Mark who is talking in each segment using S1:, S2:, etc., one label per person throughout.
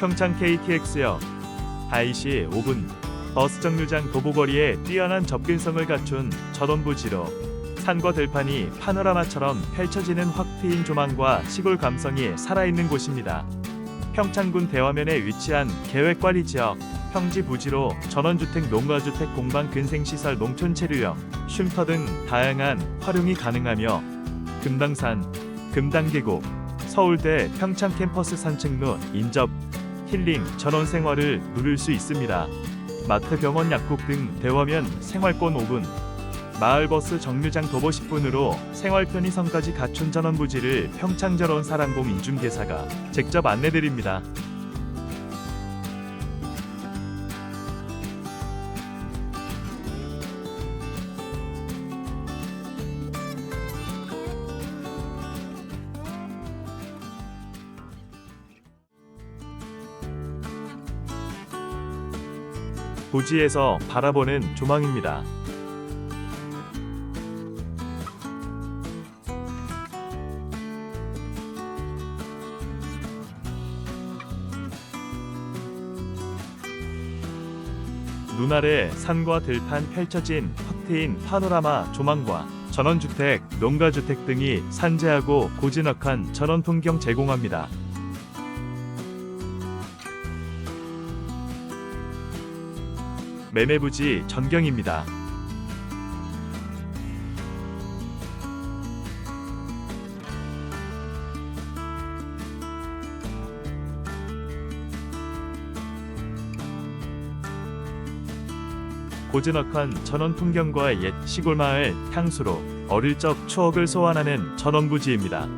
S1: 평창 KTX역 다이시 5분 버스 정류장 도보거리에 뛰어난 접근성을 갖춘 전원부지로 산과 들판이 파노라마처럼 펼쳐지는 확 트인 조망과 시골 감성이 살아있는 곳입니다. 평창군 대화면에 위치한 계획관리 지역 평지 부지로 전원주택, 농가주택, 공방, 근생시설, 농촌체류형, 쉼터 등 다양한 활용이 가능하며 금당산, 금당계곡, 서울대 평창 캠퍼스 산책로 인접, 힐링, 전원 생활을 누릴 수 있습니다. 마트, 병원, 약국 등 대화면 생활권 5분, 마을버스 정류장 도보 10분으로 생활 편의성까지 갖춘 전원부지를 평창전원 사랑공 인중개사가 직접 안내드립니다. 부지에서 바라보는 조망입니다. 눈 아래 산과 들판 펼쳐진 확 트인 파노라마 조망과 전원주택, 농가주택 등이 산재하고 고즈넉한 전원 풍경 제공합니다. 매매부지 전경입니다. 고즈넉한 전원 풍경과 옛 시골 마을 향수로 어릴 적 추억을 소환하는 전원부지입니다.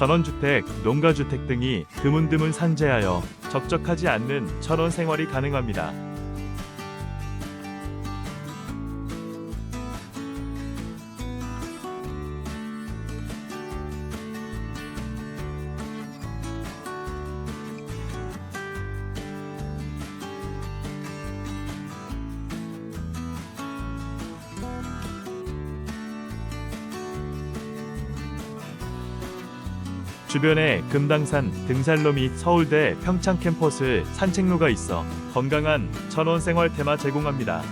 S1: 전원주택, 농가주택 등이 드문드문 산재하여 적적하지 않는 전원 생활이 가능합니다. 주변에 금당산, 등산로 및 서울대 평창 캠퍼스 산책로가 있어 건강한 전원 생활 테마 제공합니다.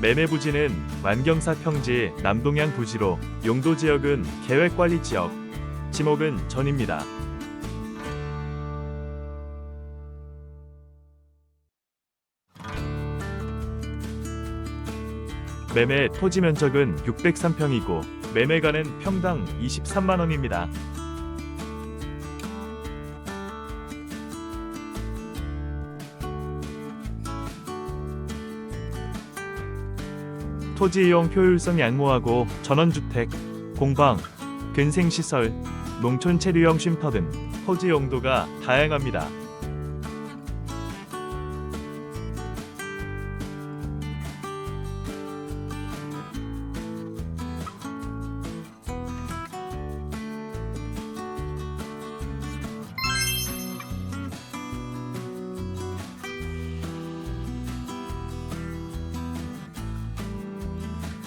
S1: 매매 부지는 완경사 평지 남동향 부지로 용도 지역은 계획관리 지역, 지목은 전입니다. 매매 토지 면적은 603평이고 매매가는 평당 23만 원입니다. 토지 이용 효율성 양호하고 전원주택, 공방, 근생시설, 농촌 체류형 쉼터 등 토지 용도가 다양합니다.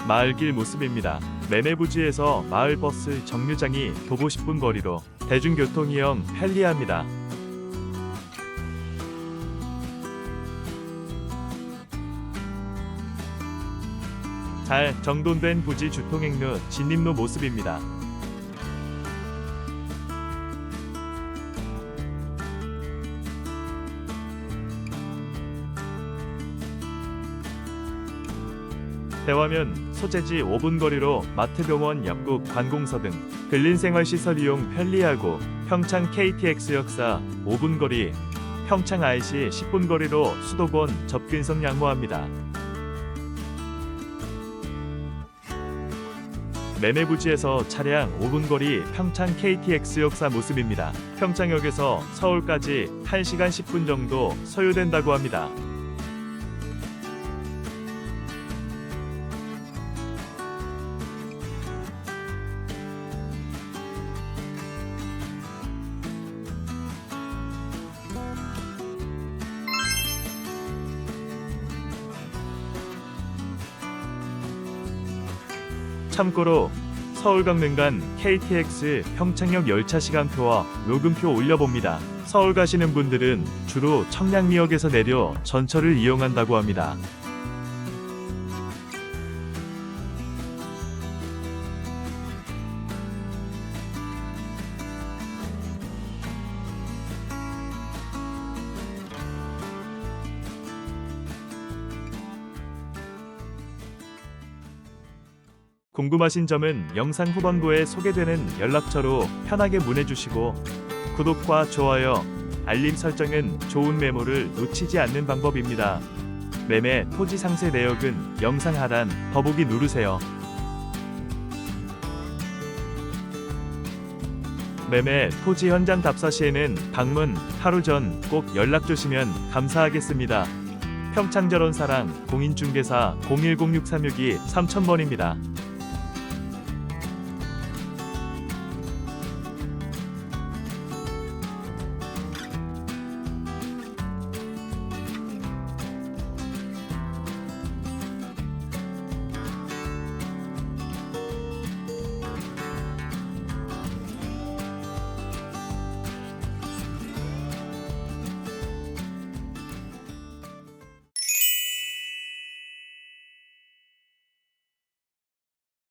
S1: 마을길 모습입니다. 매매부지에서 마을버스 정류장이 도보 10분 거리로 대중교통 이용 편리합니다. 잘 정돈된 부지 주통행로 진입로 모습입니다. 대화면 소재지 5분 거리로 마트 병원 약국 관공서 등 근린생활시설 이용 편리하고 평창 KTX 역사 5분 거리 평창 IC 10분 거리로 수도권 접근성 양호합니다. 매매 부지에서 차량 5분 거리 평창 KTX 역사 모습입니다. 평창역에서 서울까지 1시간 10분 정도 소요된다고 합니다. 참고로 서울 강릉 간 KTX 평창역 열차 시간표와 요금표 올려봅니다. 서울 가시는 분들은 주로 청량리역에서 내려 전철을 이용한다고 합니다. 궁금하신 점은 영상 후반부에 소개되는 연락처로 편하게 문의 주시고 구독과 좋아요, 알림 설정은 좋은 매물을 놓치지 않는 방법입니다. 매매 토지 상세 내역은 영상 하단 더보기 누르세요. 매매 토지 현장 답사 시에는 방문 하루 전 꼭 연락 주시면 감사하겠습니다. 평창저런 사랑 공인중개사 0106362 3000번입니다.